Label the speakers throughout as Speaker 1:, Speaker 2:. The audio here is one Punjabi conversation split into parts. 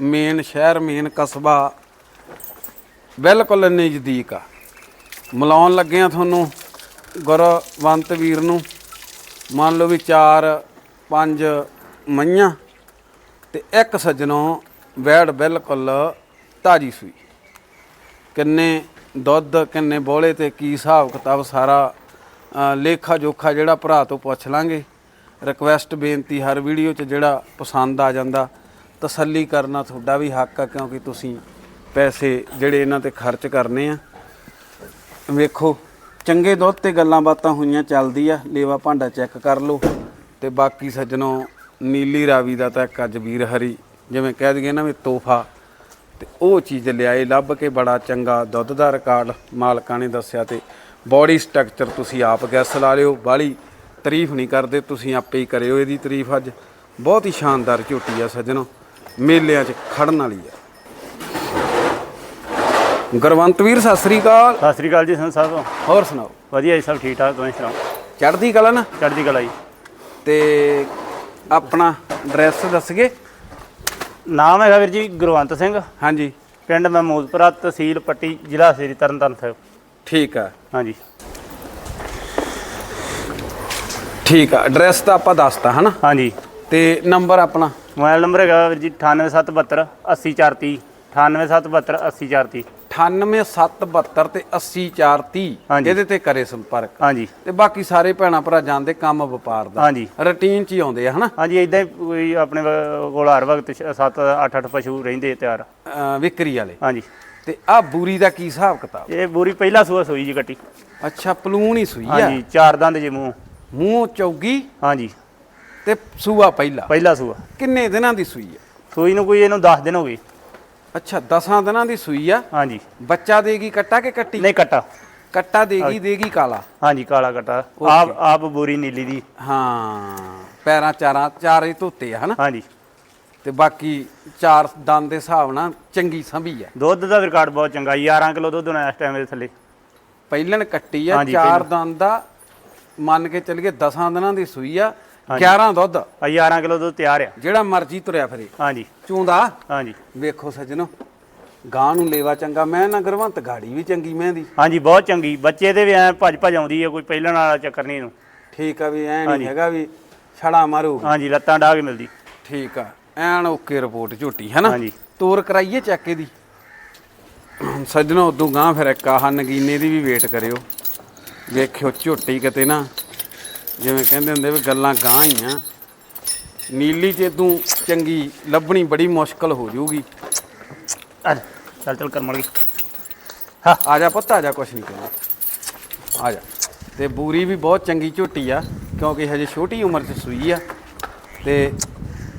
Speaker 1: ਮੇਨ ਸ਼ਹਿਰ, ਮੇਨ ਕਸਬਾ ਬਿਲਕੁਲ ਨਜ਼ਦੀਕ ਆ। ਮਿਲਾਉਣ ਲੱਗੇ ਆ ਤੁਹਾਨੂੰ ਗੁਰਵੰਤ ਵੀਰ ਨੂੰ। ਮੰਨ ਲਓ ਵੀ 4 5 ਮਈਆਂ ਤੇ ਇੱਕ ਸੱਜਣੋਂ ਵੈੜ ਬਿਲਕੁਲ ਤਾਜੀ ਸੂਈ। ਕਿੰਨੇ ਦੁੱਧ, ਕਿੰਨੇ ਬੋਲੇ ਤੇ ਕੀ ਹਿਸਾਬ ਕਿਤਾਬ ਸਾਰਾ ਲੇਖਾ ਜੋਖਾ ਜਿਹੜਾ ਭਰਾ ਤੋਂ ਪੁੱਛ ਲਾਂਗੇ। ਰਿਕਵੈਸਟ ਬੇਨਤੀ ਹਰ ਵੀਡੀਓ 'ਚ ਜਿਹੜਾ ਪਸੰਦ ਆ ਜਾਂਦਾ। ਤਸੱਲੀ ਕਰਨਾ ਤੁਹਾਡਾ ਵੀ ਹੱਕ ਆ, ਕਿਉਂਕਿ ਤੁਸੀਂ ਪੈਸੇ ਜਿਹੜੇ ਇਹਨਾਂ ਤੇ ਖਰਚ ਕਰਨੇ ਆ। ਵੇਖੋ, ਚੰਗੇ ਦੁੱਧ ਤੇ ਗੱਲਾਂ ਬਾਤਾਂ ਹੋਈਆਂ ਚੱਲਦੀ ਆ, ਲੇਵਾ ਭਾਂਡਾ ਚੈੱਕ ਕਰ ਲਓ। ਤੇ ਬਾਕੀ ਸੱਜਣੋ, ਨੀਲੀ ਰਾਵੀ ਦਾ ਤਾਂ ਇੱਕ ਅੱਜ ਵੀਰ ਹਰੀ, ਜਿਵੇਂ ਕਹਿ ਦਈਏ ਨਾ ਵੀ ਤੋਹਫਾ। ਤੇ ਉਹ ਚੀਜ਼ ਲਿਆਏ, ਲੱਭ ਕੇ ਬੜਾ ਚੰਗਾ ਦੁੱਧ ਦਾ ਰਿਕਾਰਡ ਮਾਲਕਾਂ ਨੇ ਦੱਸਿਆ ਤੇ ਬਾਡੀ ਸਟਰਕਚਰ ਤੁਸੀਂ ਆਪ ਗੈਸ ਲਾ ਲਿਓ ਬਾਹਲੀ ਤਾਰੀਫ ਨਹੀਂ ਕਰਦੇ, ਤੁਸੀਂ ਆਪੇ ਹੀ ਕਰਿਓ ਇਹਦੀ ਤਾਰੀਫ ਅੱਜ। ਬਹੁਤ ਹੀ ਸ਼ਾਨਦਾਰ ਝੋਟੀ ਆ ਸੱਜਣੋ। ਮੇਲਿਆਂ 'ਚ ਖੜਨ ਵਾਲੀ ਆ। ਗੁਰਵੰਤ ਵੀਰ ਸਤਿ ਸ੍ਰੀ ਅਕਾਲ।
Speaker 2: ਸਤਿ ਸ੍ਰੀ ਅਕਾਲ ਜੀ ਸੰਤ ਸਾਹਿਬ।
Speaker 1: ਹੋਰ ਸੁਣਾਓ?
Speaker 2: ਵਧੀਆ ਜੀ ਸਭ ਠੀਕ ਠਾਕ ਤੁਸੀਂ ਸੁਣਾਓ?
Speaker 1: ਚੜ੍ਹਦੀ ਕਲਾ ਨਾ?
Speaker 2: ਚੜ੍ਹਦੀ ਕਲਾ ਜੀ।
Speaker 1: ਤੇ ਆਪਣਾ ਐਡਰੈਸ ਦੱਸਗੇ?
Speaker 2: ਨਾਮ ਹੈਗਾ ਵੀਰ ਜੀ ਗੁਰਵੰਤ ਸਿੰਘ।
Speaker 1: ਹਾਂਜੀ।
Speaker 2: ਪਿੰਡ ਮਹਿਮੂਦਪੁਰਾ ਤਹਿਸੀਲ ਪੱਟੀ ਜ਼ਿਲ੍ਹਾ ਸ੍ਰੀ ਤਰਨਤਾਰਨ ਸਾਹਿਬ।
Speaker 1: ਠੀਕ ਆ।
Speaker 2: ਹਾਂਜੀ।
Speaker 1: ਠੀਕ ਆ। ਐਡਰੈਸ ਤਾਂ ਆਪਾਂ ਦੱਸਤਾ ਹਨਾ?
Speaker 2: ਹਾਂਜੀ।
Speaker 1: ਤੇ ਨੰਬਰ ਆਪਣਾ?
Speaker 2: ਮੋਬਾਈਲ ਨੰਬਰ ਹੈਗਾ ਵੀਰ ਜੀ 98772 80430 98772 80430
Speaker 1: 98772 ਤੇ 80430
Speaker 2: ਹਾਂਜੀ।
Speaker 1: ਇਹਦੇ ਤੇ ਕਰੇ ਸੰਪਰਕ।
Speaker 2: ਹਾਂਜੀ।
Speaker 1: ਤੇ ਬਾਕੀ ਸਾਰੇ ਭੈਣਾ ਭਰਾ ਜਾਣਦੇ ਕੰਮ ਵਪਾਰ ਦਾ।
Speaker 2: ਹਾਂਜੀ।
Speaker 1: ਰੁਟੀਨ ਚ ਹੀ ਆਉਂਦੇ ਆ ਹਨਾ?
Speaker 2: ਹਾਂਜੀ ਇਦਾਂ ਹੀ ਕੋਈ ਆਪਣੇ ਵ- ਕੋਲ ਹਰ ਵਕਤ 7 8 8 ਪਸ਼ੂ ਰਹਿੰਦੇ ਤਿਆਰ।
Speaker 1: ਅਹ ਵਿਕਰੀ ਵਾਲੇ।
Speaker 2: ਹਾਂਜੀ।
Speaker 1: ਤੇ ਆ ਬੂਰੀ ਦਾ ਕੀ ਹਿਸਾਬ ਕਿਤਾਬ?
Speaker 2: ਇਹ ਬੂਰੀ ਪਹਿਲਾ ਸੂਆ ਸੋਈ ਜੀ ਕੱਟੀ।
Speaker 1: ਅੱਛਾ ਪਲੂਣ ਹੀ ਸੂਈ ਆ।
Speaker 2: ਹਾਂਜੀ ਚਾਰ ਦੰਦ ਜੀ ਮੂੰਹ।
Speaker 1: ਮੂੰਹ ਚੌਗੀ?
Speaker 2: ਹਾਂਜੀ।
Speaker 1: ਤੇ ਸੂਆ ਪਹਿਲਾ।
Speaker 2: ਪਹਿਲਾ ਸੂਆ।
Speaker 1: ਕਿੰਨੇ ਦਿਨਾਂ ਦੀ ਸੂਈ ਆ
Speaker 2: ਸੂਈ ਨੂੰ ਕੋਈ ਇਹਨੂੰ 10 ਦਿਨ ਹੋ ਗਏ।
Speaker 1: ਅੱਛਾ 10 ਦਿਨਾਂ ਦੀ ਸੂਈ ਆ।
Speaker 2: ਹਾਂਜੀ।
Speaker 1: ਬੱਚਾ ਦੇਗੀ ਕੱਟਾ ਕਿ ਕੱਟੀ?
Speaker 2: ਨਹੀਂ ਕੱਟਾ।
Speaker 1: ਕੱਟਾ ਦੇਗੀ ਦੇਗੀ ਕਾਲਾ?
Speaker 2: ਹਾਂਜੀ ਕਾਲਾ ਕੱਟਾ। ਆਪ ਆਪ ਬੂਰੀ ਨੀਲੀ ਦੀ।
Speaker 1: ਹਾਂ ਪੈਰਾਂ ਚਾਰਾਂ ਚਾਰੇ ਧੋਤੇ ਆ ਹਨਾ?
Speaker 2: ਹਾਂਜੀ।
Speaker 1: ਤੇ ਬਾਕੀ ਚਾਰ ਦੰਦ ਦੇ ਹਿਸਾਬ ਨਾਲ ਚੰਗੀ ਸੰਭੀ ਆ।
Speaker 2: ਦੁੱਧ ਦਾ ਰਿਕਾਰਡ ਬਹੁਤ ਚੰਗਾ 11 ਕਿਲੋ ਦੁੱਧ ਹੋਣਾ ਇਸ ਟਾਈਮ ਦੇ ਥੱਲੇ।
Speaker 1: ਪਹਿਲਣ ਕੱਟੀ ਆ
Speaker 2: ਹਾਂਜੀ,
Speaker 1: ਚਾਰ ਦੰਦ ਦਾ ਮੰਨ ਕੇ ਚੱਲੀਏ 10 ਦਿਨਾਂ ਦੀ ਸੂਈ ਆ। 11 ਦੁੱਧ।
Speaker 2: ਆ 11 ਕਿਲੋ ਦੁੱਧ ਤਿਆਰ ਆ।
Speaker 1: ਜਿਹੜਾ ਮਰਜ਼ੀ ਤੁਰਿਆ ਫਿਰੇ।
Speaker 2: ਹਾਂਜੀ।
Speaker 1: ਚੂੰਦਾ।
Speaker 2: ਹਾਂਜੀ।
Speaker 1: ਵੇਖੋ ਸੱਜਣੋ ਗਾਂ ਨੂੰ ਲੇਵਾ ਚੰਗਾ ਮੈਂ ਨਾ ਗਰਵੰਤ ਗਾੜੀ ਵੀ ਚੰਗੀ ਮੈਂ ਦੀ
Speaker 2: ਹਾਂਜੀ ਬਹੁਤ ਚੰਗੀ। ਬੱਚੇ ਦੇ ਵੀ ਐ ਭੱਜ ਭੱਜ ਆਉਂਦੀ ਹੈ ਕੋਈ ਪਹਿਲਣ ਵਾਲਾ ਚੱਕਰ ਨਹੀਂ ਇਹਨੂੰ।
Speaker 1: ਠੀਕ ਆ ਵੀ ਐ ਨਹੀਂ ਹੈਗਾ ਵੀ ਛੜਾ ਮਾਰੂਗੀ
Speaker 2: ਹਾਂਜੀ ਲੱਤਾਂ ਡਾਹ ਕੇ ਮਿਲਦੀ।
Speaker 1: ਠੀਕ ਆ ਐਨ ਓਕੇ ਰਿਪੋਰਟ ਝੋਟੀ ਹੈ ਨਾ
Speaker 2: ਹਾਂਜੀ।
Speaker 1: ਤੋਰ ਕਰਾਈਏ ਚੈੱਕ ਇਹਦੀ। ਸੱਜਣੋ ਉਦੋਂ ਗਾਂ ਫਿਰ ਇੱਕ ਆਹ ਨਗੀਨੇ ਦੀ ਵੀ ਵੇਟ ਕਰਿਓ। ਵੇਖਿਓ ਝੋਟੀ ਕਿਤੇ ਨਾ। ਜਿਵੇਂ ਕਹਿੰਦੇ ਹੁੰਦੇ ਵੀ ਗੱਲਾਂ ਗਾਂ ਹੀ ਆ ਨੀਲੀ ਚ ਤੂੰ ਚੰਗੀ ਲੱਭਣੀ ਬੜੀ ਮੁਸ਼ਕਲ ਹੋ ਜਾਊਗੀ
Speaker 2: ਆ ਜਾ, ਚੱਲ ਚੱਲ ਕਰ ਮੜ ਗਈ
Speaker 1: ਆ ਜਾ ਪੁੱਤ ਆ ਜਾ ਕੁਛ ਨਹੀਂ ਕਹਿੰਦਾ ਆ ਜਾ। ਤੇ ਬੂਰੀ ਵੀ ਬਹੁਤ ਚੰਗੀ ਝੋਟੀ ਆ ਕਿਉਂਕਿ ਹਜੇ ਛੋਟੀ ਉਮਰ 'ਚ ਸੂਈ ਆ। ਤੇ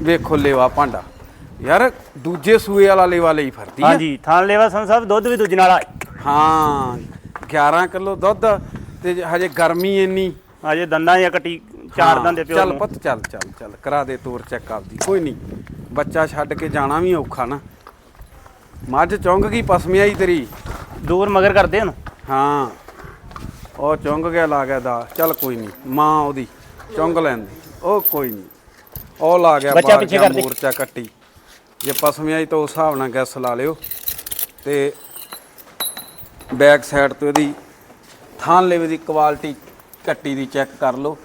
Speaker 1: ਵੇਖੋ ਲੇਵਾ ਭਾਂਡਾ। ਯਾਰ ਦੂਜੇ ਸੂਏ ਵਾਲਾ ਲੇਵਾ ਲਈ ਫਰਦੀ ਆ।
Speaker 2: ਹਾਂਜੀ ਥਾਂ ਲੈਵਾ ਸੰਤ ਸਾਹਿਬ ਦੁੱਧ ਵੀ ਦੂਜੇ ਨਾਲ ਆ।
Speaker 1: ਹਾਂ 11 ਕਿਲੋ ਦੁੱਧ ਤੇ ਹਜੇ ਗਰਮੀ ਇੰਨੀ।
Speaker 2: ਅਜੇ ਦੰਦਾਂ ਜਾਂ ਕੱਟੀ ਚਾਰ ਦੰਦ ਦੇ ਪਿਓ
Speaker 1: ਚੱਲ
Speaker 2: ਨੂੰ।
Speaker 1: ਪੁੱਤ ਚੱਲ ਚੱਲ ਚੱਲ ਕਰਾ ਦੇ ਤੋਰ ਚੈੱਕ ਆਪਦੀ ਕੋਈ ਨਹੀਂ। ਬੱਚਾ ਛੱਡ ਕੇ ਜਾਣਾ ਵੀ ਔਖਾ ਨਾ। ਮੱਝ ਚੁੰਗ ਗਈ ਪਸਮਿਆਈ ਤੇਰੀ।
Speaker 2: ਦੂਰ ਮਗਰ ਕਰਦੇ ਹੁਣ
Speaker 1: ਹਾਂ। ਉਹ ਚੁੰਗ ਗਿਆ ਲਾ ਗਿਆ ਦਾ। ਚੱਲ ਕੋਈ ਨਹੀਂ ਮਾਂ ਉਹਦੀ ਚੁੰਗ ਲੈਂਦੀ ਉਹ ਕੋਈ ਨਹੀਂ। ਉਹ ਲਾ ਗਿਆ
Speaker 2: ਬੱਚਾ
Speaker 1: ਬਾਹਰ
Speaker 2: ਪਿੱਛੇ
Speaker 1: ਗਿਆ
Speaker 2: ਕਰ ਦੇ।
Speaker 1: ਮੋਰਚਾ ਕੱਟੀ। ਜੇ ਪਸਮਿਆਈ ਤਾਂ ਉਸ ਹਿਸਾਬ ਨਾਲ ਗੈਸ ਲਾ ਲਿਓ। ਤੇ ਬੈਕ ਸਾਈਡ ਤੋਂ ਇਹਦੀ ਥਾਨ ਲੇਵੇ ਦੀ ਕੁਆਲਿਟੀ ਕੱਟੀ ਦੀ ਚੈੱਕ ਕਰ ਲਓ।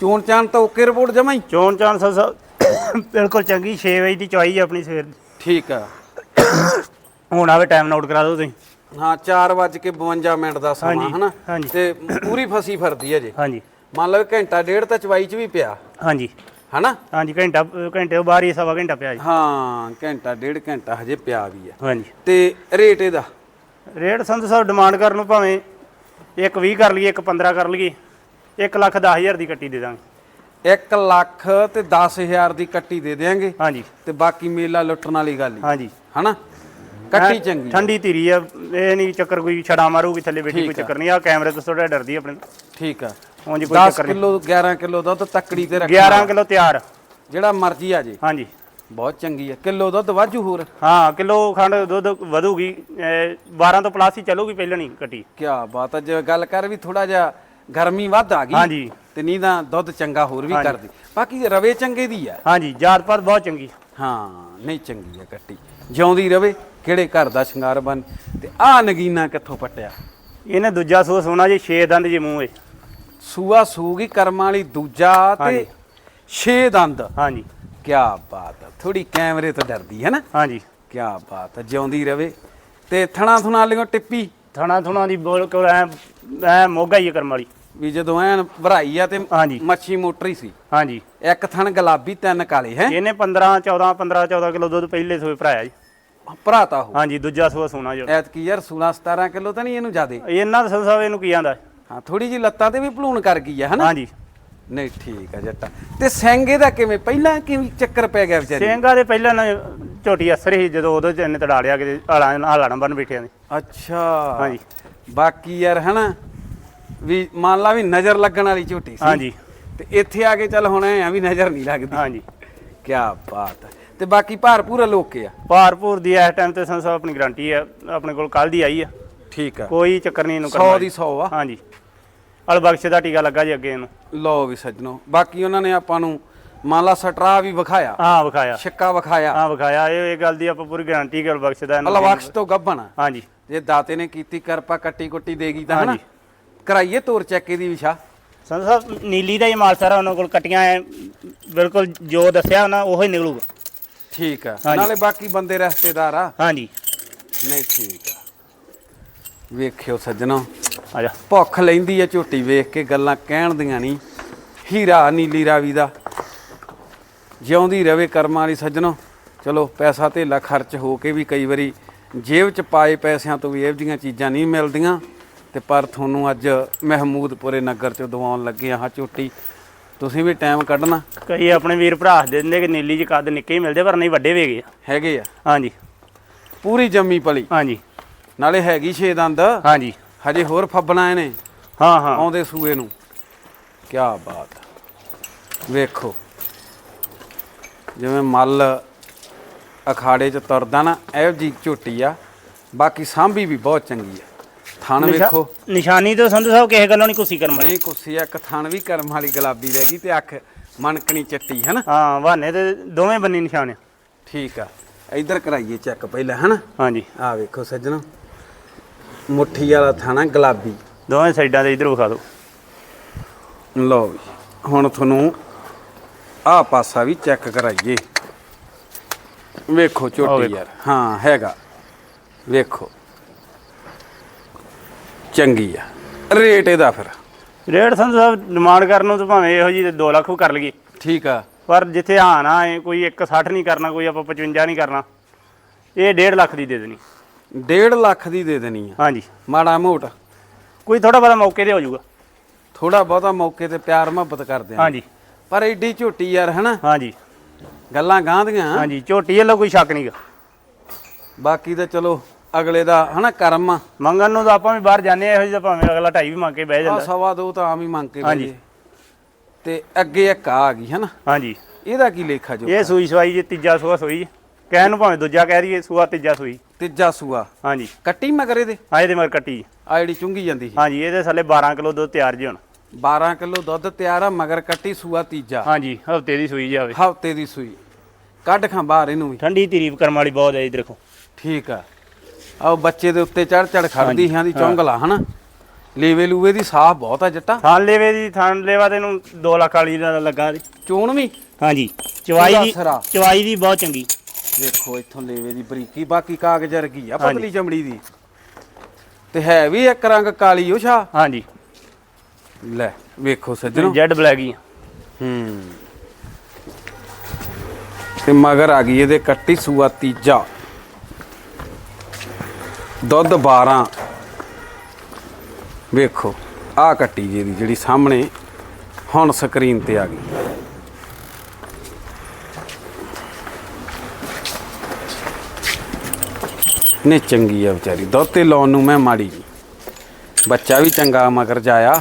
Speaker 1: ਚੋਣ ਚਾਣ ਤਾਂ ਓਕੇ ਰਿਪੋਰਟ ਜਮਾਈ
Speaker 2: ਚੋਣ ਚਾਣ ਸੰਤ ਸਾਹਿਬ ਬਿਲਕੁਲ ਚੰਗੀ 6 ਵਜੇ ਦੀ ਚੁਆਈ ਹੈ ਆਪਣੀ ਸਵੇਰ ਦੀ।
Speaker 1: ਠੀਕ ਆ।
Speaker 2: ਹੁਣ ਆਵੇ ਟਾਈਮ ਨੋਟ ਕਰਾ ਦਿਓ ਤੁਸੀਂ।
Speaker 1: ਹਾਂ 4:52 ਮਿੰਟ ਦਾ ਸਮਾਂ ਹਨਾ। ਤੇ ਪੂਰੀ ਫਸੀ ਫਰਦੀ ਹੈ ਜੇ।
Speaker 2: ਹਾਂਜੀ।
Speaker 1: ਮੰਨ ਲਓ ਘੰਟਾ ਡੇਢ ਤਾਂ ਚਵਾਈ ਚ ਵੀ ਪਿਆ।
Speaker 2: ਹਾਂਜੀ।
Speaker 1: ਹਨਾ?
Speaker 2: ਹਾਂਜੀ ਘੰਟਾ ਘੰਟੇ ਤੋਂ ਬਾਹਰ ਹੀ ਸਵਾ ਘੰਟਾ ਪਿਆ ਜੀ।
Speaker 1: ਹਾਂ ਘੰਟਾ ਡੇਢ ਘੰਟਾ ਹਜੇ ਪਿਆ ਵੀ ਆ।
Speaker 2: ਹਾਂਜੀ।
Speaker 1: ਤੇ ਰੇਟ ਇਹਦਾ?
Speaker 2: ਰੇਟ ਸੰਤ ਸਾਹਿਬ ਡਿਮਾਂਡ ਕਰਨ ਨੂੰ ਭਾਵੇਂ ਇੱਕ 20 ਕਰ ਲਈਏ ਇੱਕ 15 ਕਰ ਲਈਏ। 1 ਲੱਖ 10000 ਦੀ ਕੱਟੀ ਦੇ ਦਾਂਗੇ।
Speaker 1: 1 ਲੱਖ ਤੇ 10000 ਦੀ ਕੱਟੀ ਦੇ ਦੇਾਂਗੇ
Speaker 2: ਹਾਂਜੀ।
Speaker 1: ਤੇ ਬਾਕੀ ਮੇਲਾ ਲੁੱਟਣ ਵਾਲੀ ਗੱਲ ਹੀ।
Speaker 2: ਹਾਂਜੀ।
Speaker 1: ਹਨਾ? ਕੱਟੀ
Speaker 2: ਐਂ
Speaker 1: ਚੰਗੀ।
Speaker 2: ਠੰਡੀ ਧੀਰੀ ਆ। ਇਹ ਨਹੀਂ ਚੱਕਰ ਕੋਈ ਛੜਾ ਮਾਰੂਗੀ ਥੱਲੇ ਬੈਠੀ ਕੋਈ। ਚੱਕਰ ਨਹੀਂ ਆ ਕੈਮਰੇ ਤੋਂ ਥੋੜਾ ਡਰਦੀ ਆ ਆਪਣੇ ਤੋਂ।
Speaker 1: ਠੀਕ ਆ।
Speaker 2: ਉਂਝ ਕੋਈ
Speaker 1: 10
Speaker 2: ਚੱਕਰ ਨਹੀਂ
Speaker 1: ਕਿਲੋ 11 ਕਿਲੋ ਦੁੱਧ ਤੱਕੜੀ ਤੇ ਰੱਖ
Speaker 2: 11 ਕਿਲੋ ਤਿਆਰ।
Speaker 1: ਜਿਹੜਾ ਮਰਜ਼ੀ ਆ ਜੇ।
Speaker 2: ਹਾਂਜੀ।
Speaker 1: ਬਹੁਤ ਚੰਗੀ ਆ। ਕਿਲੋ ਦੁੱਧ ਵਾਜੂ ਹੋਰ?
Speaker 2: ਹਾਂ ਕਿਲੋ ਖੰਡ ਦੁੱਧ ਵਧੂਗੀ। ਇਹ 12 ਤੋਂ ਪਲੱਸ ਹੀ ਚੱਲੂਗੀ ਪਹਿਲਾਂ ਨਹੀਂ ਕੱਟੀ।
Speaker 1: ਕੀ ਬਾਤ ਆ। ਜੇ ਗੱਲ ਕਰ ਵੀ ਥੋੜਾ ਜਿਹਾ ਗਰਮੀ ਵੱਧ ਆ ਗਈ
Speaker 2: ਹਾਂਜੀ।
Speaker 1: ਤੇ ਨਹੀਂ ਤਾਂ ਦੁੱਧ ਚੰਗਾ ਹੋਰ ਵੀ ਕਰਦੀ। ਬਾਕੀ ਰਵੇ ਚੰਗੇ ਦੀ ਆ।
Speaker 2: ਹਾਂਜੀ ਜਾਤ ਪਾਤ ਬਹੁਤ ਚੰਗੀ।
Speaker 1: ਹਾਂ ਨਹੀਂ ਚੰਗੀ ਆ ਕੱਟੀ। ਜਿਉਂਦੀ ਰਵੇ ਕਿਹੜੇ ਘਰ ਦਾ ਸ਼ਿੰਗਾਰ ਬਣ। ਤੇ ਆ ਨਗੀਨਾ ਕਿੱਥੋਂ ਪਟਿਆ?
Speaker 2: ਇਹਨੇ ਦੂਜਾ ਸੂਆ ਸੋਨਾ ਜੀ 6 ਦੰਦ ਜੇ ਮੂੰਹ ਏ
Speaker 1: ਸੂਆ ਸੂਗੀ ਕਰਮਾਂ ਵਾਲੀ ਦੂਜਾ ਤੇ
Speaker 2: ਹਾਂਜੀ।
Speaker 1: 6 ਦੰਦ।
Speaker 2: ਹਾਂਜੀ।
Speaker 1: ਕੀ ਬਾਤ ਆ ਥੋੜੀ ਕੈਮਰੇ ਤੋਂ ਡਰਦੀ ਹੈ ਨਾ।
Speaker 2: ਹਾਂਜੀ।
Speaker 1: ਕੀ ਬਾਤ ਆ ਜਿਉਂਦੀ ਰਵੇ। ਤੇ ਥਣਾ ਥੁਣਾ ਲਿਓ ਟਿੱਪੀ।
Speaker 2: ਥਣਾ ਥੁਣਾ ਦੀ ਬੋਲ ਕੋ ਐ ਐ ਮੋਗਾ ਹੀ ਆ ਕਰਮ ਵਾਲੀ।
Speaker 1: ਵੀ ਜਦੋਂ ਐਨ ਭਰਾਈ ਆ ਤੇ
Speaker 2: ਹਾਂਜੀ।
Speaker 1: ਮੱਛੀ ਮੋਟਰੀ ਸੀ।
Speaker 2: ਹਾਂਜੀ।
Speaker 1: ਇੱਕ ਥਣ ਗੁਲਾਬੀ ਤਿੰਨ ਕਾਲੇ ਹੈ?
Speaker 2: ਇਹਨੇ 15 14 15 14 ਕਿਲੋ ਦੁੱਧ ਪਹਿਲੇ ਸੂਏ ਭਰਾਇਆ ਜੀ।
Speaker 1: ਭਰਾਤਾ ਹੋ
Speaker 2: ਹਾਂਜੀ ਦੂਜਾ ਸੂਆ ਸੋਨਾ ਜੋ
Speaker 1: ਐਤਕੀ ਯਾਰ 16 17 ਕਿਲੋ ਤਾਂ ਨਹੀਂ ਇਹਨੂੰ ਜ਼ਿਆਦੇ?
Speaker 2: ਇਹਨਾਂ ਦਾ ਸਾਹਿਬ ਇਹਨੂੰ ਕੀ ਆਂਦਾ?
Speaker 1: ਹਾਂ ਥੋੜੀ ਜੀ ਲੱਤਾਂ ਤੇ ਵੀ ਭਲੂਣ ਕਰ ਗਈ ਆ ਹਨਾ?
Speaker 2: ਹਾਂਜੀ।
Speaker 1: ਨਹੀਂ ਠੀਕ ਆ ਜੱਟਾ। ਤੇ ਸਿੰਘ ਇਹਦਾ ਕਿਵੇਂ? ਪਹਿਲਾਂ ਕਿਵੇਂ ਚੱਕਰ ਪੈ ਗਿਆ ਵਿਚਾਰੀ?
Speaker 2: ਸਿੰਘਾਂ ਦੇ ਪਹਿਲਾਂ ਨਾ ਝੋਟੀ ਅਸਰ ਸੀ ਜਦੋਂ ਉਦੋਂ ਚ ਇਹਨੇ ਤੜਾ ਲਿਆ ਕਿ ਹਾਲਾਂ ਹਾਲਾਂ ਬਣ ਬੈਠਿਆਂ ਦੇ।
Speaker 1: ਅੱਛਾ।
Speaker 2: ਹਾਂਜੀ।
Speaker 1: ਬਾਕੀ ਯਾਰ ਹਨਾ ਵੀ ਮੰਨ ਲਾ ਵੀ ਨਜ਼ਰ ਲੱਗਣ ਵਾਲੀ ਝੋਟੀ ਸੀ।
Speaker 2: ਹਾਂਜੀ।
Speaker 1: ਤੇ ਇੱਥੇ ਆ ਕੇ ਚੱਲ ਹੁਣ ਐ ਵੀ ਨਜ਼ਰ ਨਹੀਂ ਲੱਗਦੀ।
Speaker 2: ਹਾਂਜੀ।
Speaker 1: ਕੀ ਬਾਤ ਹੈ ਤੇ ਬਾਕੀ ਭਾਰ ਪੂਰਾ ਲੋਕੇ ਆ
Speaker 2: ਭਾਰਪੂਰ ਦੀ ਇਸ ਟਾਈਮ ਤੇ ਸੰਸਾ ਆਪਣੀ ਗਾਰੰਟੀ ਆ ਆਪਣੇ ਕੋਲ ਕੱਲ ਦੀ ਆਈ ਆ।
Speaker 1: ਠੀਕ ਆ।
Speaker 2: ਕੋਈ ਚੱਕਰ ਨਹੀਂ ਇਹਨੂੰ
Speaker 1: 100
Speaker 2: ਕਰਨਾ
Speaker 1: ਦੀ 100 ਆ।
Speaker 2: ਹਾਂਜੀ। ਅਲ ਬਖਸ਼ ਦਾ ਟੀਕਾ ਲੱਗਾ ਜੀ ਅੱਗੇ ਇਹਨੂੰ।
Speaker 1: ਲਓ ਵੀ ਸੱਜਣੋ ਬਾਕੀ ਉਹਨਾਂ ਨੇ ਆਪਾਂ ਨੂੰ ਮੰਨ ਲਾ ਸਟਰਾ ਵੀ ਵਿਖਾਇਆ।
Speaker 2: ਹਾਂ ਵਿਖਾਇਆ।
Speaker 1: ਛਿੱਕਾ ਵਿਖਾਇਆ।
Speaker 2: ਹਾਂ ਵਿਖਾਇਆ। ਇਹ ਇਹ ਗੱਲ ਦੀ ਆਪਾਂ ਪੂਰੀ ਗਾਰੰਟੀ ਕਰ ਬਖਸ਼ ਦਾ ਇਹਨੂੰ।
Speaker 1: ਲਵਕਸ਼ ਤੋਂ ਗੱਭਣ।
Speaker 2: ਹਾਂਜੀ।
Speaker 1: ਜੇ ਦਾਤੇ ਨੇ ਕੀਤੀ ਕਿਰਪਾ ਕੱਟੀ ਕੁੱਟੀ ਦੇਗੀ ਤਾਂ ਹਨਾ। ਕਰਾਈਏ ਤੋਰ ਚੈੱਕੇ ਦੀ ਵਿਸ਼ਾ
Speaker 2: ਸੰਤ ਸਾਹਿਬ ਨੀਲੀ ਦਾ ਹੀ ਮਾਲ ਸਾਰਾ ਉਹਨਾਂ ਕੋਲ ਕਟੀਆਂ ਐ। ਬਿਲਕੁਲ ਜੋ ਦੱਸਿਆ ਉਹਨਾਂ ਉਹੀ ਨਿਕਲੂਗਾ।
Speaker 1: ਠੀਕ ਆ।
Speaker 2: ਹਾਂਜੀ।
Speaker 1: ਨਾਲੇ ਬਾਕੀ ਬੰਦੇ ਰਿਸ਼ਤੇਦਾਰ ਆ।
Speaker 2: ਹਾਂਜੀ।
Speaker 1: ਨਹੀਂ ਠੀਕ ਆ। ਵੇਖਿਓ ਸੱਜਣੋ।
Speaker 2: ਆ ਜਾ।
Speaker 1: ਭੁੱਖ ਲੈਂਦੀ ਆ ਝੋਟੀ ਵੇਖ ਕੇ ਗੱਲਾਂ ਕਹਿਣ ਦੀਆਂ ਨਹੀਂ ਹੀਰਾ ਨੀਲੀ ਰਾਵੀ ਦਾ। ਜਿਉਂਦੀ ਰਵੇ ਕਰਮਾਂ ਵਾਲੀ ਸੱਜਣੋ। ਚਲੋ ਪੈਸਾ ਧੇਲਾ ਖਰਚ ਹੋ ਕੇ ਵੀ ਕਈ ਵਾਰੀ ਜੇਬ 'ਚ ਪਾਏ ਪੈਸਿਆਂ ਤੋਂ ਵੀ ਇਹੋ ਜਿਹੀਆਂ ਚੀਜ਼ਾਂ ਨਹੀਂ ਮਿਲਦੀਆਂ। ਤੇ ਪਰ ਤੁਹਾਨੂੰ ਅੱਜ ਮਹਿਮੂਦਪੁਰੇ ਨਗਰ 'ਚ ਦਵਾਉਣ ਲੱਗੇ ਆਹ ਝੋਟੀ। ਤੁਸੀਂ ਵੀ ਟਾਈਮ ਕੱਢਣਾ।
Speaker 2: ਕਈ ਆਪਣੇ ਵੀਰ ਭਰਾ ਦੇ ਦਿੰਦੇ ਕਿ ਨੀਲੀ ਚ ਕੱਦ ਨਿੱਕੇ ਹੀ ਮਿਲਦੇ ਪਰ ਨਹੀਂ ਵੱਡੇ ਵੀ ਹੈਗੇ ਆ।
Speaker 1: ਹੈਗੇ ਆ।
Speaker 2: ਹਾਂਜੀ।
Speaker 1: ਪੂਰੀ ਜੰਮੀ ਪਲੀ।
Speaker 2: ਹਾਂਜੀ।
Speaker 1: ਨਾਲੇ ਹੈਗੀ ਛੇ ਦੰਦ।
Speaker 2: ਹਾਂਜੀ।
Speaker 1: ਹਜੇ ਹੋਰ ਫੱਬਣਾ ਇਹਨੇ।
Speaker 2: ਹਾਂ ਹਾਂ।
Speaker 1: ਆਉਂਦੇ ਸੂਏ ਨੂੰ। ਕੀ ਬਾਤ। ਵੇਖੋ। ਜਿਵੇਂ ਮੱਲ ਅਖਾੜੇ 'ਚ ਤੁਰਦਾ ਨਾ ਇਹੋ ਜੀ ਝੋਟੀ ਆ। ਬਾਕੀ ਸਾਂਭੀ ਵੀ ਬਹੁਤ ਚੰਗੀ ਆ। ਥਣ ਵੇਖੋ।
Speaker 2: ਨਿਸ਼ਾਨੀ ਤੋਂ ਸੰਧੂ ਸਾਹਿਬ ਕਿਸੇ ਗੱਲੋਂ ਨਹੀਂ ਕੁਸੀ ਕਰਮ
Speaker 1: ਨਹੀਂ ਕੁੱਸੀ ਆ, ਇੱਕ ਥਣ ਵੀ ਕਰਮ ਵਾਲੀ ਗੁਲਾਬੀ ਰਹਿ ਗਈ ਤੇ ਅੱਖ ਮਣਕਣੀ ਚੱਟੀ ਹੈ ਨਾ
Speaker 2: ਹਾਂ ਬਹਾਨੇ ਤੇ ਦੋਵੇਂ ਬੰਨੀ ਨਿਸ਼ਾਨ ਆ।
Speaker 1: ਠੀਕ ਆ। ਇੱਧਰ ਕਰਾਈਏ ਚੈੱਕ ਪਹਿਲਾਂ ਹੈ ਨਾ
Speaker 2: ਹਾਂਜੀ।
Speaker 1: ਆ ਵੇਖੋ ਸੱਜਣੋ। ਮੁੱਠੀ ਵਾਲਾ ਥਾਣਾ ਗੁਲਾਬੀ।
Speaker 2: ਦੋਵੇਂ ਸਾਈਡਾਂ ਤੇ ਇਧਰ ਵਿਖਾ ਦਿਓ।
Speaker 1: ਲਓ ਹੁਣ ਤੁਹਾਨੂੰ ਆਹ ਪਾਸਾ ਵੀ ਚੈੱਕ ਕਰਾਈਏ। ਵੇਖੋ ਝੋਟੀ। ਯਾਰ। ਹਾਂ ਹੈਗਾ। ਵੇਖੋ। ਚੰਗੀ ਆ। ਰੇਟ ਇਹਦਾ ਫਿਰ।
Speaker 2: ਰੇਟ ਸੰਧੂ ਸਾਹਿਬ ਡਿਮਾਂਡ ਕਰਨ ਨੂੰ ਤਾਂ ਭਾਵੇਂ ਇਹੋ ਜੀ 2 ਲੱਖ ਕਰ ਲਈਏ।
Speaker 1: ਠੀਕ ਆ।
Speaker 2: ਪਰ ਜਿੱਥੇ ਹਾਂ ਨਾ ਹੈ ਕੋਈ 160 ਨਹੀਂ ਕਰਨਾ ਕੋਈ ਆਪਾਂ 55 ਨਹੀਂ ਕਰਨਾ ਇਹ 1.5 ਲੱਖ ਦੀ ਦੇ ਦੇਣੀ।
Speaker 1: 1.5 ਲੱਖ ਦੀ ਦੇ ਦੇਣੀ ਆ।
Speaker 2: ਹਾਂਜੀ।
Speaker 1: ਮਾੜਾ ਮੋਟ।
Speaker 2: ਕੋਈ ਥੋੜਾ ਬਹੁਤਾ ਮੌਕੇ ਤੇ ਹੋ ਜਾਊਗਾ।
Speaker 1: ਥੋੜਾ ਬਹੁਤਾ ਮੌਕੇ ਤੇ ਪਿਆਰ ਮੁਹੱਬਤ ਕਰਦੇ ਆ।
Speaker 2: ਹਾਂਜੀ।
Speaker 1: ਪਰ ਐਡੀ ਝੋਟੀ ਯਾਰ ਹਨਾ?
Speaker 2: ਹਾਂਜੀ।
Speaker 1: ਗੱਲਾਂ ਗਾਂਦੀਆਂ
Speaker 2: ਹਾਂਜੀ ਝੋਟੀ ਵੱਲੋਂ ਕੋਈ ਸ਼ੱਕ ਨਹੀਂਗਾ
Speaker 1: ਬਾਕੀ ਤਾਂ ਚਲੋ ਅਗਲੇ ਦਾ ਹਨਾ ਕਰਮ ਆ।
Speaker 2: ਮੰਗਣ ਨੂੰ ਤਾਂ ਆਪਾਂ ਵੀ ਬਾਹਰ ਜਾਂਦੇ ਆ ਇਹੋ ਜਿਹਾ ਭਾਵੇਂ ਅਗਲਾ ਢਾਈ ਵੀ ਮੰਗ ਕੇ ਬਹਿ
Speaker 1: ਆਹ
Speaker 2: ਜਾਂਦਾ
Speaker 1: ਸਵਾ ਦੋ ਤਾਂ ਆਮ ਹੀ ਮੰਗ ਕੇ
Speaker 2: ਹਾਂਜੀ।
Speaker 1: ਤੇ ਅੱਗੇ ਇੱਕ ਆ ਆ ਗਈ ਹਨਾ।
Speaker 2: ਹਾਂਜੀ।
Speaker 1: ਇਹਦਾ ਕੀ ਲੇਖਾ ਜੋ?
Speaker 2: ਇਹ ਸੂਈ ਸਵਾਈ ਜੀ ਤੀਜਾ ਸੂਆ ਸੂਈ। ਜੀ ਕਹਿਣ ਨੂੰ ਭਾਵੇਂ ਦੂਜਾ ਕਹਿ ਦਈਏ ਸੂਆ ਤੀਜਾ ਸੂਈ।
Speaker 1: ਤੀਜਾ ਸੂਆ।
Speaker 2: ਹਾਂਜੀ।
Speaker 1: ਕੱਟੀ ਮਗਰ ਇਹਦੇ?
Speaker 2: ਆ ਇਹਦੇ ਮਗਰ ਕੱਟੀ। ਜੀ।
Speaker 1: ਆ ਜਿਹੜੀ ਚੁੰਗੀ ਜਾਂਦੀ ਸੀ।
Speaker 2: ਹਾਂਜੀ ਇਹਦੇ ਥੱਲੇ 12 ਕਿਲੋ ਦੁੱਧ ਤਿਆਰ ਜੀ ਹੁਣ।
Speaker 1: 12 ਕਿਲੋ ਦੁੱਧ ਤਿਆਰ ਆ ਮਗਰ ਕੱਟੀ ਸੂਆ ਤੀਜਾ।
Speaker 2: ਹਾਂਜੀ ਹਫ਼ਤੇ ਦੀ ਸੂਈ ਜਾਵੇ।
Speaker 1: ਹਫ਼ਤੇ ਦੀ ਸੂਈ। ਕੱਢ ਖਾਂ ਬਾਹਰ ਇਹਨੂੰ ਵੀ।
Speaker 2: ਠੰਡੀ ਤਰੀਫ ਕਰਮ ਵਾਲੀ ਬਹੁਤ ਹੈ ਜੀ ਦੇਖੋ।
Speaker 1: ਠੀਕ ਆ। ਆਹ ਬੱਚੇ ਦੇ ਉੱਤੇ ਚੜ ਚੜ ਖੜਦੀ ਹਾਂ ਦੀ ਚੌਂਗਲਾ ਹਨਾ? ਲੇਵੇ ਲੂਵੇ ਦੀ ਸਾਫ਼ ਬਹੁਤ ਆ ਜੱਟਾ।
Speaker 2: ਥਾਨ ਲੇਵੇ ਦੀ ਥਾਨ ਲੇਵਾ ਤੇ ਇਹਨੂੰ 2 ਲੱਖ ਵਾਲੀ ਦਾ ਲੱਗਾ ਜੀ।
Speaker 1: ਚੋਣ ਵੀ?
Speaker 2: ਹਾਂਜੀ ਚਵਾਈ
Speaker 1: ਪੂਰਾ
Speaker 2: ਦੀ
Speaker 1: ਸਿਰਾ।
Speaker 2: ਚਵਾਈ ਦੀ ਬਹੁਤ ਚੰਗੀ।
Speaker 1: ਦੇਖੋ ਇੱਥੋਂ ਲੇਵੇ ਦੀ ਬਰੀਕੀ ਬਾਕੀ ਕਾਗਜ਼ ਵਰਗੀ ਆ। ਪਤਲੀ ਚਮੜੀ ਦੀ। ਤੇ ਹੈ ਵੀ ਇੱਕ ਰੰਗ ਕਾਲੀ ਉਹ ਸ਼ਾ
Speaker 2: ਹਾਂਜੀ।
Speaker 1: ਲੈ ਵੇਖੋ ਸੱਜਣੋ।
Speaker 2: ਜੈਡ ਬਲੈਕ ਹੀ ਆ।
Speaker 1: ਹੂੰ। ਤੇ ਮਗਰ ਆ ਗਈ ਇਹਦੇ ਕੱਟੀ ਸੂਆ ਤੀਜਾ। ਦੁੱਧ 12 ਵੇਖੋ ਆ ਕੱਟੀ ਜੀ ਦੀ ਜਿਹੜੀ ਸਾਹਮਣੇ ਹੁਣ ਸਕਰੀਨ ਤੇ ਆ ਗਈ। ਨਹੀਂ, ਚੰਗੀ ਆ ਵਿਚਾਰੀ। ਦੁੱਧ ਤੇ ਲਾਉਣ ਨੂੰ ਮੈਂ ਮਾੜੀ ਨਹੀਂ ਬੱਚਾ ਵੀ ਚੰਗਾ ਮਗਰ ਜਾਇਆ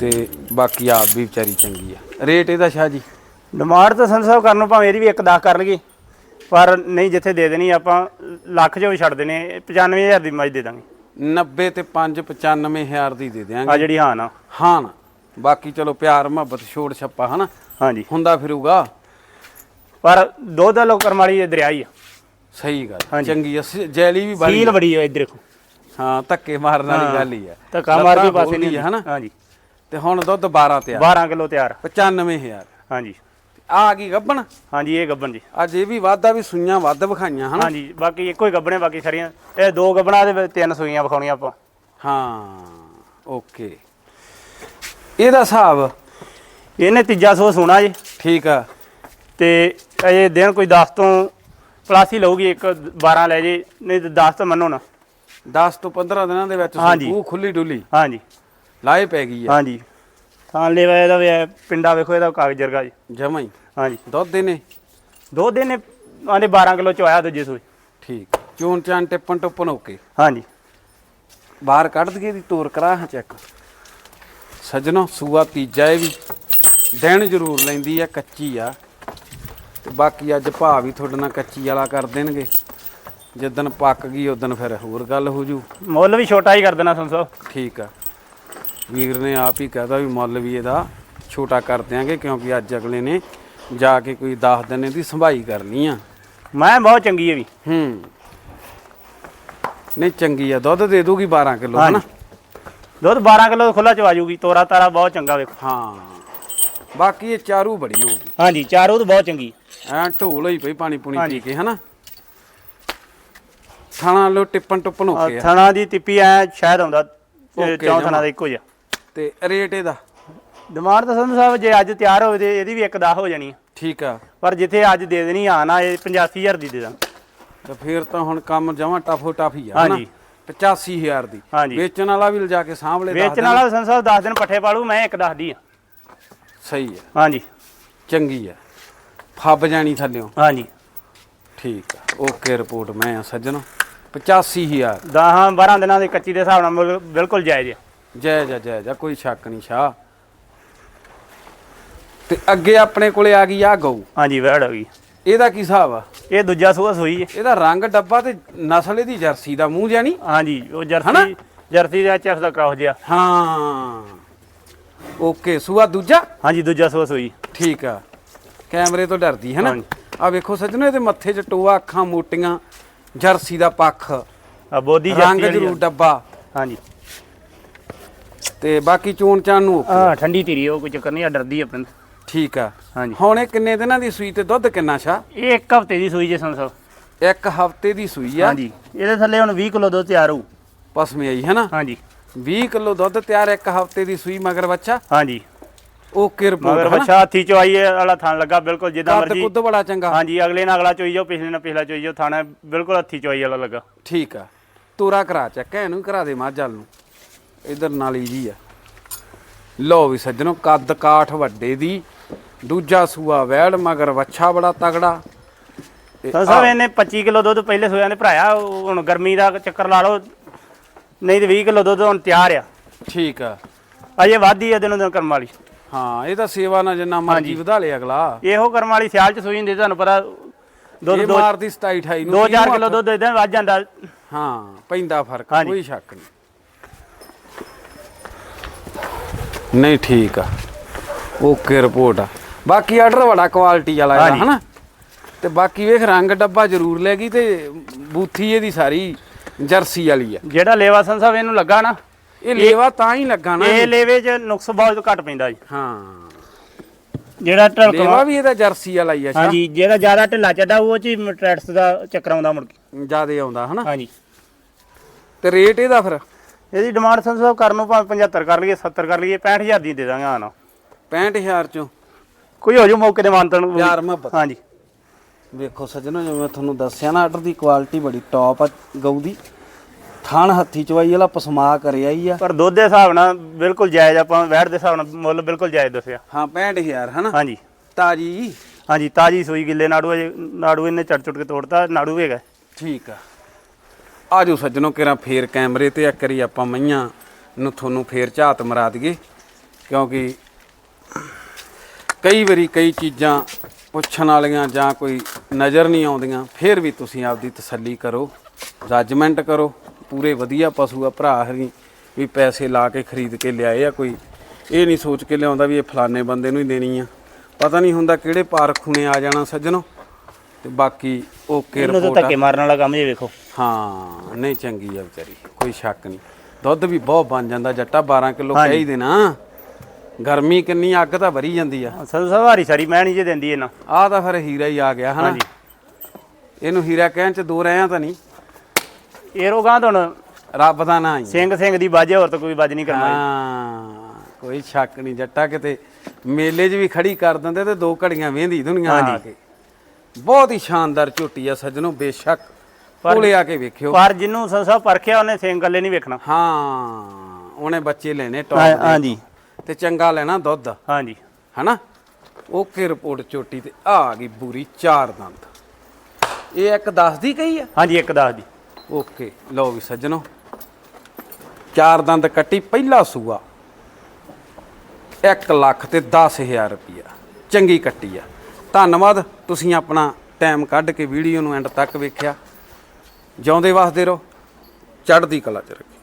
Speaker 1: ਤੇ ਬਾਕੀ ਆਪ ਵੀ ਵਿਚਾਰੀ ਚੰਗੀ ਆ। ਰੇਟ ਇਹਦਾ ਸ਼ਾਹ ਜੀ?
Speaker 2: ਡਿਮਾਂਡ ਤਾਂ ਸਾਹਿਬ ਕਰਨ ਨੂੰ ਭਾਵੇਂ ਇਹਦੀ ਵੀ 1 10 ਕਰ ਲਈਏ ਪਰ ਨਹੀਂ ਜਿੱਥੇ ਦੇ ਦੇਣੀ ਆਪਾਂ ਲੱਖ ਵੀ ਛੱਡ ਦੇਣੇ 95000 ਦੀ ਮੱਝ ਦੇ ਦਾਂਗੇ।
Speaker 1: 90 ਤੇ 5 95000 ਦੀ ਦੇ ਦਿਆਂਗੇ।
Speaker 2: ਆ ਜਿਹੜੀ ਹਾਂ ਨਾ
Speaker 1: ਹਾਂ ਨਾ ਬਾਕੀ ਚਲੋ ਪਿਆਰ ਮੁਹੱਬਤ ਛੋੜ ਛੱਪਾ ਹਨਾ?
Speaker 2: ਹਾਂਜੀ।
Speaker 1: ਹੁੰਦਾ ਫਿਰੂਗਾ।
Speaker 2: ਪਰ ਦੁੱਧ ਦਾ ਲੋਕਰ ਵਾਲੀ ਇਹ ਦਰਿਆ ਹੀ ਆ।
Speaker 1: ਸਹੀ ਗੱਲ। ਚੰਗੀ ਜੈਲੀ ਵੀ ਬੜੀ
Speaker 2: ਸੀਲ ਬੜੀ ਹੈ ਇੱਧਰ
Speaker 1: ਹਾਂ ਧੱਕੇ ਮਾਰਨ ਵਾਲੀ ਗੱਲ ਹੀ ਆ।
Speaker 2: ਧੱਕਾ ਮਾਰ ਕੇ ਪਾਸੇ ਨਹੀਂ
Speaker 1: ਹਨਾ?
Speaker 2: ਹਾਂਜੀ।
Speaker 1: ਤੇ ਹੁਣ ਦੁੱਧ 12 ਤੇ ਆ।
Speaker 2: 12 ਕਿਲੋ ਤਿਆਰ।
Speaker 1: 95000
Speaker 2: ਹਾਂਜੀ।
Speaker 1: ਆ ਗਈ ਗੱਬਣ?
Speaker 2: ਹਾਂਜੀ ਇਹ ਗੱਬਣ ਜੀ।
Speaker 1: ਅੱਜ ਇਹ ਵੀ ਵਾਧਾ ਵੀ ਸੂਈਆਂ ਵੱਧ ਵਿਖਾਈਆਂ ਹਨਾ?
Speaker 2: ਹਾਂਜੀ ਬਾਕੀ ਇੱਕੋ ਹੀ ਗੱਬਣੇ ਬਾਕੀ ਸਾਰੀਆਂ। ਇਹ ਦੋ ਗੱਬਣਾ ਦੇ ਤਿੰਨ ਸੂਈਆਂ ਵਿਖਾਉਣੀਆਂ ਆਪਾਂ।
Speaker 1: ਹਾਂ ਓਕੇ ਇਹਦਾ ਹਿਸਾਬ?
Speaker 2: ਇਹਨੇ ਤੀਜਾ ਸੋ ਸੋਣਾ ਜੀ।
Speaker 1: ਠੀਕ ਆ।
Speaker 2: ਤੇ ਇਹ ਦਿਨ ਕੋਈ 10 ਤੋਂ ਪਲੱਸ ਹੀ ਲਊਗੀ ਇੱਕ 12 ਲੈ ਜੇ ਨਹੀਂ ਤੇ 10 ਤਾਂ ਮੰਨੋ ਨਾ।
Speaker 1: 10 ਤੋਂ 15 ਦਿਨਾਂ ਦੇ ਵਿੱਚ। ਉਹ ਖੁੱਲੀ ਡੁੱਲੀ।
Speaker 2: ਹਾਂਜੀ।
Speaker 1: ਲਾਏ ਪੈ ਗਈ ਆ।
Speaker 2: ਹਾਂਜੀ। ਥਾਂ ਲੈਵਾ ਇਹਦਾ ਵੀ ਹੈ, ਪਿੰਡਾ ਵੇਖੋ ਇਹਦਾ ਕਾਗਜ਼ ਜਰਗਾ ਜੀ।
Speaker 1: ਜਮਾਂ ਹੀ।
Speaker 2: ਹਾਂਜੀ
Speaker 1: ਦੁੱਧ ਦੇ ਨੇ?
Speaker 2: ਦੋ ਦਿਨ ਨੇ ਆਂਦੇ 12 ਕਿਲੋ ਚ ਆਇਆ ਦੂਜੇ ਸੂਈ
Speaker 1: ਠੀਕ। ਚੋਣ ਚਾਨ ਟਿੱਪਣ ਟੁੱਪਣ ਓਕੇ।
Speaker 2: ਹਾਂਜੀ
Speaker 1: ਬਾਹਰ ਕੱਢ ਦਈਏ ਦੀ ਤੋਰ ਕਰਾ ਹਾਂ ਚੈੱਕ। ਸੱਜਣੋ ਸੂਆ ਤੀਜਾ ਇਹ ਵੀ। ਦਿਨ ਜ਼ਰੂਰ ਲੈਂਦੀ ਆ ਕੱਚੀ ਆ। ਤੇ ਬਾਕੀ ਅੱਜ ਭਾ ਵੀ ਤੁਹਾਡੇ ਨਾਲ ਕੱਚੀ ਵਾਲਾ ਕਰ ਦੇਣਗੇ। ਜਿੱਦਣ ਪੱਕ ਗਈ ਉਦੋਂ ਫਿਰ ਹੋਰ ਗੱਲ ਹੋ ਜੂ।
Speaker 2: ਮੁੱਲ ਵੀ ਛੋਟਾ ਹੀ ਕਰ ਦੇਣਾ ਸੰਸੋ
Speaker 1: ਠੀਕ ਆ। ਵੀਰ ਨੇ ਆਪ ਹੀ ਕਹਤਾ ਵੀ ਮੁੱਲ ਵੀ ਇਹਦਾ ਛੋਟਾ ਕਰ ਦਿਆਂਗੇ ਕਿਉਂਕਿ ਅੱਜ ਅਗਲੇ ਨੇ ਜਾ ਕੇ ਕੋਈ 10 ਦਿਨ ਇਹਦੀ ਸੰਭਾਈ ਕਰਨੀ ਆ।
Speaker 2: ਮੈਂ ਬਹੁਤ ਚੰਗੀ ਹੈ ਵੀ।
Speaker 1: ਹੂੰ। ਨਹੀਂ ਚੰਗੀ ਆ। ਦੁੱਧ ਦੇ ਦੂਗੀ 12 ਕਿਲੋ ਹਨਾ?
Speaker 2: ਦੁੱਧ 12 ਕਿਲੋ ਖੁੱਲਾ ਚ ਆ ਜਾਊਗੀ ਤੋਰਾ ਤਾਰਾ ਬਹੁਤ ਚੰਗਾ ਵੇਖੋ।
Speaker 1: ਹਾਂ। ਬਾਕੀ ਇਹ ਚਾਰੂ ਬੜੀ ਹੋਊਗੀ
Speaker 2: ਹਾਂਜੀ ਚਾਰੋਂ ਤਾਂ ਬਹੁਤ ਚੰਗੀ।
Speaker 1: ਐ ਢੋਲ ਹੋਈ ਪਈ ਪਾਣੀ ਪੂਣੀ। ਪੀ ਕੇ ਹਨਾ? ਥਾਣਾ ਲੋ ਟਿੱਪਣ ਟੁੱਪਣ ਹੋ
Speaker 2: ਆਹ
Speaker 1: ਕੇ ਆ।
Speaker 2: ਥਣਾ ਦੀ ਤਿੱਪੀ ਐ ਸ਼ਾਇਦ ਆਉਂਦਾ ਚੌਂ ਥਣਾ। ਦਾ ਇੱਕੋ ਜਿਹਾ।
Speaker 1: ਤੇ ਰੇਟ ਇਹਦਾ?
Speaker 2: ਡਿਮਾਂਡ ਤਾਂ ਸੰਧੂ ਸਾਹਿਬ ਜੇ ਅੱਜ ਤਿਆਰ ਹੋਵੇ ਤੇ ਇਹਦੀ ਵੀ ਇੱਕ 10 ਹੋ ਜਾਣੀ ਆ।
Speaker 1: ਠੀਕ ਆ।
Speaker 2: ਪਰ ਜਿੱਥੇ ਅੱਜ ਦੇ ਦੇਣੀ ਆ ਨਾ ਇਹ 85000 ਦੀ ਦੇ ਦਾਂ
Speaker 1: ਤੇ ਫੇਰ ਤਾਂ ਹੁਣ ਕੰਮ ਜਮਾਂ ਟਫੋ ਟਫ ਹੀ ਆ ਹਨਾ?
Speaker 2: ਹਾਂਜੀ।
Speaker 1: 85000 ਦੀ।
Speaker 2: ਹਾਂਜੀ।
Speaker 1: ਵੇਚਣ ਵਾਲਾ ਵੀ ਲਿਜਾ ਕੇ ਸਾਂਭ ਲੈ ਦੱਸ
Speaker 2: ਵੇਚਣ। ਵਾਲਾ ਸੰਧੂ ਸਾਹਿਬ 10 ਦਿਨ ਪੱਠੇ ਪਾਲੂ ਮੈਂ ਇੱਕ ਦੱਸਦੀ ਆ।
Speaker 1: ਸਹੀ ਆ।
Speaker 2: ਹਾਂਜੀ।
Speaker 1: ਚੰਗੀ ਆ। ਫੱਬ ਜਾਣੀ ਥੱਲਿਓ।
Speaker 2: ਹਾਂਜੀ।
Speaker 1: ਠੀਕ ਆ। ਓਕੇ ਰਿਪੋਰਟ ਮੈਂ ਆ ਸੱਜਣੋ। 85000
Speaker 2: ਦਸਾਂ 12 ਦਿਨਾਂ ਦੀ ਕੱਚੀ ਦੇ ਹਿਸਾਬ ਨਾਲ ਮੁੱਲ ਬਿਲਕੁਲ ਜਾਇਜ਼ ਆ।
Speaker 1: ਜੈ ਜੈ ਜੈ ਜੈ ਕੋਈ ਸ਼ੱਕ ਨਹੀਂ ਸ਼ਾਹ। ਤੇ ਅੱਗੇ ਆਪਣੇ ਕੋਲੇ ਆ ਗਈ ਆ ਗਊ।
Speaker 2: ਹਾਂਜੀ ਵੈੜ ਹੋ ਗਈ।
Speaker 1: ਇਹਦਾ ਕੀ ਹਿਸਾਬ ਆ?
Speaker 2: ਇਹ ਦੂਜਾ ਸੂਆ ਸੂਈ ਹੈ।
Speaker 1: ਇਹਦਾ ਰੰਗ ਡੱਬਾ ਤੇ ਨਸਲ ਇਹਦੀ ਜਰਸੀ ਦਾ ਮੂੰਹ ਜਾਨੀ
Speaker 2: ਹਾਂਜੀ ਉਹ
Speaker 1: ਹਨਾ?
Speaker 2: ਜਰਸੀ ਜਰਸੀ ਦਾ ਚੈਫ ਦਾ ਕਰਾਉ ਜਿਆ
Speaker 1: ਹਾਂ। ਓਕੇ ਸੂਆ ਦੂਜਾ?
Speaker 2: ਹਾਂਜੀ ਦੂਜਾ ਸੂਆ ਸੂਈ।
Speaker 1: ਠੀਕ ਆ। ਕੈਮਰੇ ਤੋਂ ਡਰਦੀ ਹੈ ਨਾ?
Speaker 2: ਹਾਂਜੀ।
Speaker 1: ਆ ਵੇਖੋ ਸੱਜਣੋ ਇਹਦੇ ਮੱਥੇ 'ਚ ਟੋਆ ਅੱਖਾਂ ਮੋਟੀਆਂ ਜਰਸੀ ਦਾ ਪੱਖ।
Speaker 2: ਆ ਬੋਦੀ
Speaker 1: ਰੰਗ
Speaker 2: ਜਰਸੀ ਵਾਲੀ
Speaker 1: ਜ਼ਰੂਰ
Speaker 2: ਆ।
Speaker 1: ਡੱਬਾ।
Speaker 2: ਹਾਂਜੀ।
Speaker 1: ਤੇ ਬਾਕੀ ਚੋਣ ਚਾਣ ਨੂੰ okay।
Speaker 2: ਆ। ਠੰਡੀ ਧੀਰੀ ਉਹ ਕੋਈ ਚੱਕਰ ਨਹੀਂ ਆ ਡਰਦੀ ਆ ਆਪਣੇ ਤੋਂ।
Speaker 1: ਠੀਕ ਆ।
Speaker 2: ਹਾਂਜੀ।
Speaker 1: ਹੁਣ ਇਹ ਕਿੰਨੇ ਦਿਨਾਂ ਦੀ ਸੂਈ ਤੇ ਦੁੱਧ ਕਿੰਨਾ ਸ਼ਾ
Speaker 2: ਇਹ ਇੱਕ ਹਫ਼ਤੇ ਦੀ ਸੂਈ ਜੇ ਸੰਸੋ
Speaker 1: ਇੱਕ ਹਫ਼ਤੇ ਦੀ ਸੂਈ ਆ।
Speaker 2: ਹਾਂਜੀ। ਇਹਦੇ ਥੱਲੇ ਹੁਣ 20 ਕਿਲੋ ਦੁੱਧ ਤਿਆਰ ਹੋਊ।
Speaker 1: ਪਸਮੇ ਆਈ ਹੈ ਨਾ
Speaker 2: ਹਾਂਜੀ।
Speaker 1: 20 ਕਿਲੋ ਦੁੱਧ ਤਿਆਰ ਇੱਕ ਹਫ਼ਤੇ ਦੀ ਸੂਈ ਮਗਰ ਬੱਚਾ
Speaker 2: ਹਾਂਜੀ।
Speaker 1: ਓਕੇ
Speaker 2: ਮਗਰ
Speaker 1: ਰਿਪੋਰਟ
Speaker 2: ਬੱਚਾ ਹੱਥੀ ਚੋਈ ਵਾਲਾ ਥਣ ਲੱਗਾ ਬਿਲਕੁਲ ਜਿੱਦਾਂ
Speaker 1: ਕੱਦ
Speaker 2: ਮਰਜ਼ੀ।
Speaker 1: ਕੁੱਦ ਬੜਾ ਚੰਗਾ।
Speaker 2: ਹਾਂਜੀ ਅਗਲੇ ਨਾਲ ਅਗਲਾ ਚੋਈ ਜਾਓ ਪਿਛਲੇ ਨਾਲ ਪਿਛਲਾ ਚੋਈ ਜਾਓ ਥਾਣਾ ਬਿਲਕੁਲ ਹੱਥੀ ਚੋਈ ਵਾਲਾ ਲੱਗਾ।
Speaker 1: ਠੀਕ ਆ। ਤੋਰਾ ਕਰਾ ਚੱਕ ਇਹਨੂੰ ਕਰਾ ਦੇ ਮਾਝਲ ਨੂੰ। ਇਧਰ ਨਾਲੀ ਜੀ ਆ। ਲੋ ਵੀ ਸੱਜਣੋ ਕੱਦ ਕਾਠ ਵੱਡੇ ਦੀ ਦੂਜਾ ਸੂਆ ਵੈੜ ਮਗਰ ਵੱਛਾ ਬੜਾ ਤਗੜਾ। ਤੇ
Speaker 2: ਸਾਹਿਬ ਇਹਨੇ 25 ਕਿਲੋ ਦੁੱਧ ਪਹਿਲੇ ਸੋਇਆਂ ਨੇ ਭਰਾਇਆ ਉਹ ਹੁਣ ਗਰਮੀ ਦਾ ਚੱਕਰ ਲਾ ਲਓ। ਨਹੀਂ ਤੇ 20 ਕਿਲੋ ਦੁੱਧ ਹੁਣ ਤਿਆਰ ਆ।
Speaker 1: ਠੀਕ ਆ।
Speaker 2: ਅਜੇ ਵਾਧੀ ਆ ਦਿਨੋਂ ਦਿਨ ਕਰਮ ਵਾਲੀ।
Speaker 1: ਹਾਂ ਇਹ ਤਾਂ ਸੇਵਾ ਨਾਲ ਜਿੰਨਾ ਮਰਜ਼ੀ ਵਧਾ ਲੇ ਅਗਲਾ।
Speaker 2: ਇਹੋ ਕਰਮ ਵਾਲੀ ਸਿਆਲ ਚ ਸੂਈ ਹੁੰਦੀ ਤੁਹਾਨੂੰ ਪਤਾ ਦੁੱਧ ਦੋ
Speaker 1: ਮਾਰਦੀ 27 28 ਨੂੰ
Speaker 2: 2000 ਕਿਲੋ ਦੁੱਧ ਇਦਾਂ ਵੱਜ ਜਾਂਦਾ।
Speaker 1: ਹਾਂ ਪੈਂਦਾ ਫ਼ਰਕ। ਕੋਈ ਸ਼ੱਕ ਨਹੀਂ। ਨਹੀਂ ਠੀਕ ਆ। ਓਕੇ ਰਿਪੋਰਟ ਆ। ਬਾਕੀ ਆਰਡਰ ਬੜਾ ਕੁਆਲਿਟੀ ਵਾਲਾ
Speaker 2: ਹਾਂਜੀ।
Speaker 1: ਹਨਾ? ਤੇ ਬਾਕੀ ਵੇਖ ਰੰਗ ਡੱਬਾ ਜ਼ਰੂਰ ਲੈ ਗਈ ਤੇ ਬੂਥੀ ਇਹਦੀ ਸਾਰੀ ਜਰਸੀ ਵਾਲੀ ਆ।
Speaker 2: ਜਿਹੜਾ ਲੇਵਾ ਸੰਸਾ ਸਾਹਿਬ ਇਹਨੂੰ ਲੱਗਾ ਨਾ
Speaker 1: ਇਹ ਲੇਵਾ ਤਾਂ ਹੀ ਲੱਗਾ ਨਾ
Speaker 2: ਇਹ ਲੇਵੇ ਚ ਨੁਕਸ ਬਹੁਤ ਘੱਟ ਪੈਂਦਾ ਜੀ।
Speaker 1: ਹਾਂ।
Speaker 2: ਜਿਹੜਾ ਢਲਕਵਾ
Speaker 1: ਲੇਵਾ ਵੀ ਇਹਦਾ ਜਰਸੀ ਵਾਲਾ ਹੀ ਆ
Speaker 2: ਹਾਂਜੀ ਜਿਹੜਾ ਜ਼ਿਆਦਾ ਢਿੱਲਾ ਚੱਡਾ ਉਹ ਚ ਟ੍ਰੈਟਸ ਦਾ ਚੱਕਰ ਆਉਂਦਾ ਮੁੜ ਕੇ।
Speaker 1: ਜਿਆਦੇ ਆਉਂਦਾ ਹਨਾ?
Speaker 2: ਹਾਂਜੀ।
Speaker 1: ਤੇ ਰੇਟ ਇਹਦਾ ਫਿਰ?
Speaker 2: ਇਹਦੀ ਡਿਮਾਂਡ ਸਾਹਿਬ ਕਰਨ ਨੂੰ ਭਾਵੇਂ 75 ਕਰ ਲਈਏ 70 ਕਰ ਲਈਏ 65000 ਦੀ ਦੇ ਦਾਂਗੇ ਨਾ।
Speaker 1: 65000 ਚੋਂ?
Speaker 2: ਕੋਈ ਹੋ ਜੂ ਮੌਕੇ ਦੇ ਮਾਨਤਨ
Speaker 1: ਪਿਆਰ ਮੁਹੱਬਤ।
Speaker 2: ਹਾਂਜੀ।
Speaker 1: ਵੇਖੋ ਸੱਜਣੋ ਜਿਵੇਂ ਮੈਂ ਤੁਹਾਨੂੰ ਦੱਸਿਆ ਨਾ ਆਰਡਰ ਦੀ ਕੁਆਲਿਟੀ ਬੜੀ ਟੌਪ ਆ ਗਊ ਦੀ। ਥਾਣ ਹੱਥੀ ਚਵਾਈ ਵਾਲਾ ਪਸਮਾ ਕਰਿਆ ਹੀ ਆ।
Speaker 2: ਪਰ ਦੁੱਧ ਦੇ ਹਿਸਾਬ ਨਾਲ ਬਿਲਕੁਲ ਜਾਇਜ਼ ਆਪਾਂ ਵੈਟ ਦੇ ਹਿਸਾਬ ਨਾਲ ਮੁੱਲ ਬਿਲਕੁਲ ਜਾਇਜ਼ ਦੱਸਿਆ।
Speaker 1: ਹਾਂ 65000 ਹਨਾ?
Speaker 2: ਹਾਂਜੀ।
Speaker 1: ਤਾਜੀ?
Speaker 2: ਹਾਂਜੀ ਤਾਜੀ ਸੂਈ ਗਿੱਲੇ ਨਾੜੂ ਅਜੇ ਨਾੜੂ ਇਹਨੇ ਚੜ ਚੁੜ ਕੇ ਤੋੜਤਾ ਨਾੜੂ ਹੈਗਾ।
Speaker 1: ਠੀਕ ਆ। ਆਜੋ ਸੱਜਣੋ, ਕਿਰਾਂ ਫੇਰ ਕੈਮਰੇ ਤੇ ਇੱਕ ਵਾਰੀ ਆਪਾਂ ਮਈਆਂ ਨੂੰ ਤੁਹਾਨੂੰ ਫੇਰ ਝਾਤ ਮਰਾ ਦਈਏ। ਕਿਉਂਕਿ ਕਈ ਵਾਰੀ ਕਈ ਚੀਜ਼ਾਂ ਪੁੱਛਣ ਵਾਲੀਆਂ ਜਾਂ ਕੋਈ ਨਜ਼ਰ ਨਹੀਂ ਆਉਂਦੀਆਂ, ਫਿਰ ਵੀ ਤੁਸੀਂ ਆਪਦੀ ਤਸੱਲੀ ਕਰੋ, ਜੱਜਮੈਂਟ ਕਰੋ। ਪੂਰੇ ਵਧੀਆ ਪਸ਼ੂ ਆ, ਭਰਾ ਹਰੀ ਵੀ ਪੈਸੇ ਲਾ ਕੇ ਖਰੀਦ ਕੇ ਲਿਆਏ ਆ ਕੋਈ। ਇਹ ਨਹੀਂ ਸੋਚ ਕੇ ਲਿਆਉਂਦਾ ਵੀ ਇਹ ਫਲਾਣੇ ਬੰਦੇ ਨੂੰ ਹੀ ਦੇਣੀ ਆ। ਪਤਾ ਨਹੀਂ ਹੁੰਦਾ ਕਿਹੜੇ ਪਾਰਖੂ ਨੇ ਆ ਜਾਣਾ ਸੱਜਣੋ। ਤੇ ਬਾਕੀ ਓਕੇ
Speaker 2: ਇਹਨੂੰ ਤਾਂ
Speaker 1: ਰਿਪੋਰਟ
Speaker 2: ਧੱਕੇ ਮਾਰਨ ਵਾਲਾ ਕੰਮ ਜੇ ਵੇਖੋ।
Speaker 1: ਹਾਂ ਨਹੀਂ ਚੰਗੀ ਆ ਵਿਚਾਰੀ ਕੋਈ ਸ਼ੱਕ ਨਹੀਂ। ਦੁੱਧ ਵੀ ਬਹੁਤ ਬਣ ਜਾਂਦਾ ਜੱਟਾ 12 ਕਿਲੋ। ਕਹਿ ਹੀ ਦੇਣਾ। ਗਰਮੀ ਕਿੰਨੀ ਅੱਗ ਤਾਂ ਭਰੀ ਜਾਂਦੀ ਆ।
Speaker 2: ਸਾਹਿਬ ਹਾਰੀ ਸਾਰੀ ਮੈਂ ਨਹੀਂ ਜੇ ਦਿੰਦੀ ਇਹਨਾਂ।
Speaker 1: ਆਹ ਤਾਂ ਫਿਰ ਹੀਰਾ ਹੀ ਆ ਗਿਆ ਹਨਾ?
Speaker 2: ਹਾਂਜੀ।
Speaker 1: ਇਹਨੂੰ ਹੀਰਾ ਕਹਿਣ ਚ ਦੋ ਰਹਿਆਂ ਤਾਂ ਨਹੀਂ।
Speaker 2: ਇਹ ਰੋਗਾਂ ਤੋਂ ਹੁਣ।
Speaker 1: ਰੱਬ ਦਾ ਨਾਂ ਹੀ ਆ।
Speaker 2: ਸਿੰਘ ਸਿੰਘ ਦੀ ਬਾਜੇ ਹੋਰ ਤਾਂ ਕੋਈ ਬਾਜ ਨਹੀਂ ਕਰਨਾ।
Speaker 1: ਹਾਂ ਕੋਈ ਸ਼ੱਕ ਨਹੀਂ ਜੱਟਾ ਕਿਤੇ ਮੇਲੇ 'ਚ ਵੀ ਖੜੀ ਕਰ ਦਿੰਦੇ ਤੇ ਦੋ ਘੜੀਆਂ ਵੇਂਦੀ ਦੁਨੀਆ ਆ। ਕੇ। ਬਹੁਤ ਹੀ ਸ਼ਾਨਦਾਰ ਝੋਟੀ ਆ ਸੱਜਣੋ ਬੇਸ਼ੱਕ ਕੋਲੇ ਆ ਕੇ ਵੇਖਿਓ।
Speaker 2: ਪਰ ਜਿੰਨੂੰ ਸੰਧੂ ਸਾਹਿਬ ਪਰਖਿਆ ਉਹਨੇ ਸਿੰਘ ਗੱਲੇ ਨਹੀਂ ਵੇਖਣਾ।
Speaker 1: ਹਾਂ ਉਹਨੇ ਬੱਚੇ ਲੈਣੇ
Speaker 2: ਹਾਂ-
Speaker 1: ਟੌਪ ਦੇ।
Speaker 2: ਹਾਂਜੀ।
Speaker 1: ਤੇ ਚੰਗਾ ਲੈਣਾ ਦੁੱਧ।
Speaker 2: ਹਾਂਜੀ।
Speaker 1: ਹਨਾ? ਓਕੇ ਰਿਪੋਰਟ ਚੋਟੀ ਤੇ ਆ ਗਈ ਬੂਰੀ ਚਾਰ ਦੰਦ। ਇਹ ਇੱਕ 10 ਦੀ ਕਹੀ ਆ?
Speaker 2: ਹਾਂਜੀ ਇੱਕ ਦੱਸ ਦੀ।
Speaker 1: ਓਕੇ ਲਓ ਵੀ ਸੱਜਣੋ। ਚਾਰ ਦੰਦ ਕੱਟੀ ਪਹਿਲਾ ਸੂਆ। 1 ਲੱਖ ਤੇ 10000 ਰੁਪਿਆ ਚੰਗੀ ਕੱਟੀ ਆ। ਧੰਨਵਾਦ। ਤੁਸੀਂ ਆਪਣਾ ਟਾਈਮ ਕੱਢ ਕੇ ਵੀਡੀਓ ਨੂੰ ਐਂਡ ਤੱਕ ਵੇਖਿਆ। ਜਿਉਂਦੇ ਵਸਦੇ ਰਹੋ। ਚੜ੍ਹਦੀ ਕਲਾ ਚ ਰੱਖੀ